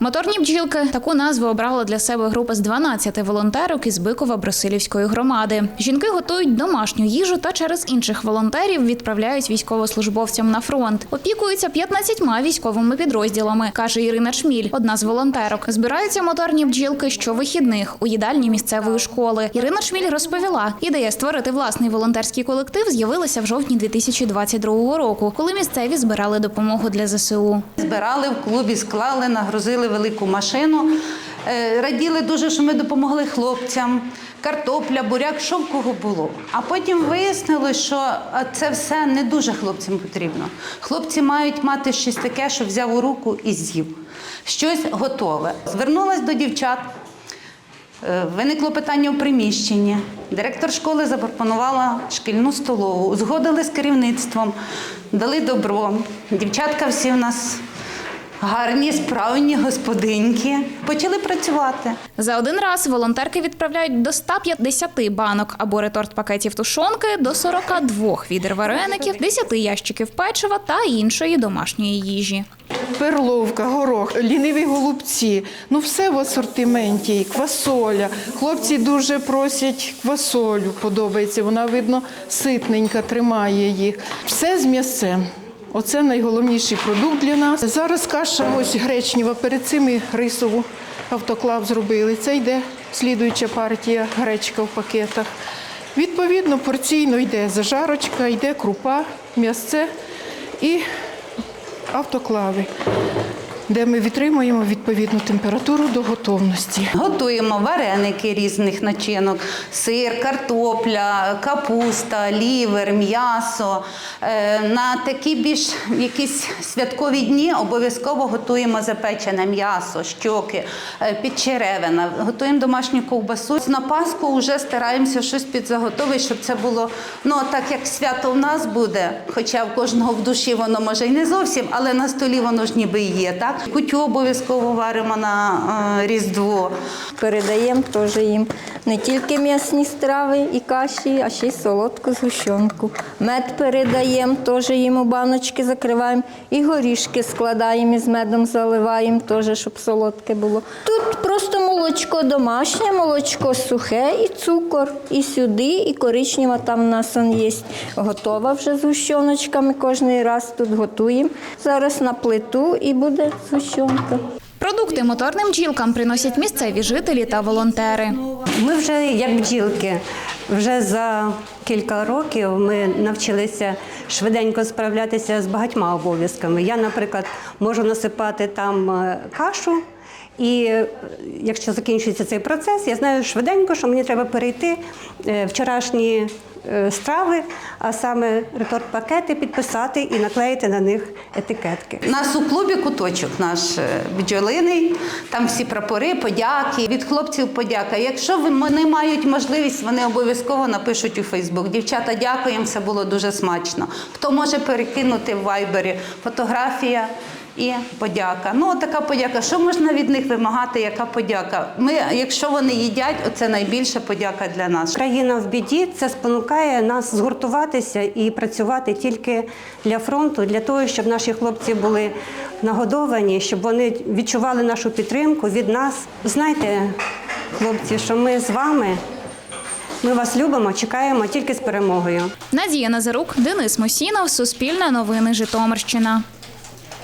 Моторні бджілки таку назву обрала для себе група з 12 волонтерок із Бикова Брусилівської громади. Жінки готують домашню їжу та через інших волонтерів відправляють військовослужбовцям на фронт. Опікуються 15 військовими підрозділами, каже Ірина Чміль, одна з волонтерок. Збираються моторні бджілки щовихідних у їдальні місцевої школи. Ірина Чміль розповіла, ідея створити власний волонтерський колектив з'явилася в жовтні 2022 року, коли місцеві збирали допомогу для ЗСУ. Збирали в клубі, склали, нагрузили велику машину. Е, Раділи дуже, що ми допомогли хлопцям. Картопля, буряк, що в кого було. А потім вияснилось, що це все не дуже хлопцям потрібно. Хлопці мають мати щось таке, що взяв у руку і з'їв. Щось готове. Звернулась до дівчат. Е, Виникло питання у приміщенні. Директор школи запропонувала шкільну столову, узгодили з керівництвом, дали добро. Дівчатка всі в нас гарні, справні господинки. Почали працювати. За один раз волонтерки відправляють до 150 банок або реторт пакетів тушонки, до 42 відер вареників, 10 ящиків печива та іншої домашньої їжі. Перловка, горох, ліниві голубці. Ну все в асортименті. І Квасоля. Хлопці дуже просять квасолю, подобається. Вона, видно, ситненька, тримає їх. Все з м'ясцем. Оце найголовніший продукт для нас. Зараз каша ось гречнева. Перед цим і рисову автоклав зробили. Це йде слідуюча партія гречка в пакетах. Відповідно, порційно йде зажарочка, йде крупа, м'ясце і автоклави, де ми відтримуємо відповідну температуру до готовності. Готуємо вареники різних начинок, сир, картопля, капуста, лівер, м'ясо. Е, На такі більш якісь святкові дні обов'язково готуємо запечене м'ясо, щоки, е, підчеревина, готуємо домашню ковбасу. На Пасху вже стараємося щось підзаготовити, щоб це було ну так як свято в нас буде, хоча в кожного в душі воно може і не зовсім, але на столі воно ж ніби є. Так кутю обов'язково варимо на е, різдво. Передаємо теж їм не тільки м'ясні страви і каші, а ще й солодку згущенку. Мед передаємо, теж їм у баночки закриваємо. І горішки складаємо і з медом заливаємо, теж, щоб солодке було. Тут просто молочко домашнє, молочко сухе і цукор. І сюди, і коричнева там у нас он є. Готова вже з гущоночками. Кожен раз тут готуємо. Зараз на плиту і буде згущенка. Продукти моторним бджілкам приносять місцеві жителі та волонтери. Ми вже як бджілки, вже за кілька років ми навчилися швиденько справлятися з багатьма обов'язками. Я, наприклад, можу насипати там е, кашу. І е, якщо закінчується цей процес, я знаю швиденько, що мені треба перейти е, вчорашні е, страви, а саме реторт-пакети підписати і наклеїти на них етикетки. У нас у клубі куточок наш бджолиний, там всі прапори, подяки. Від хлопців подяка. Якщо вони мають можливість, вони обов'язково напишуть у Фейсбук. Дівчата, дякуємо, це було дуже смачно. Хто може перекинути в вайбері фотографія. І подяка. Ну, така подяка. Що можна від них вимагати? Яка подяка? Ми, якщо вони їдять, оце найбільша подяка для нас. Країна в біді це спонукає нас згуртуватися і працювати тільки для фронту, для того, щоб наші хлопці були нагодовані, щоб вони відчували нашу підтримку від нас. Знайте, хлопці, що ми з вами. Ми вас любимо, чекаємо тільки з перемогою. Надія Назарук, Денис Мосінов, Суспільне новини Житомирщина.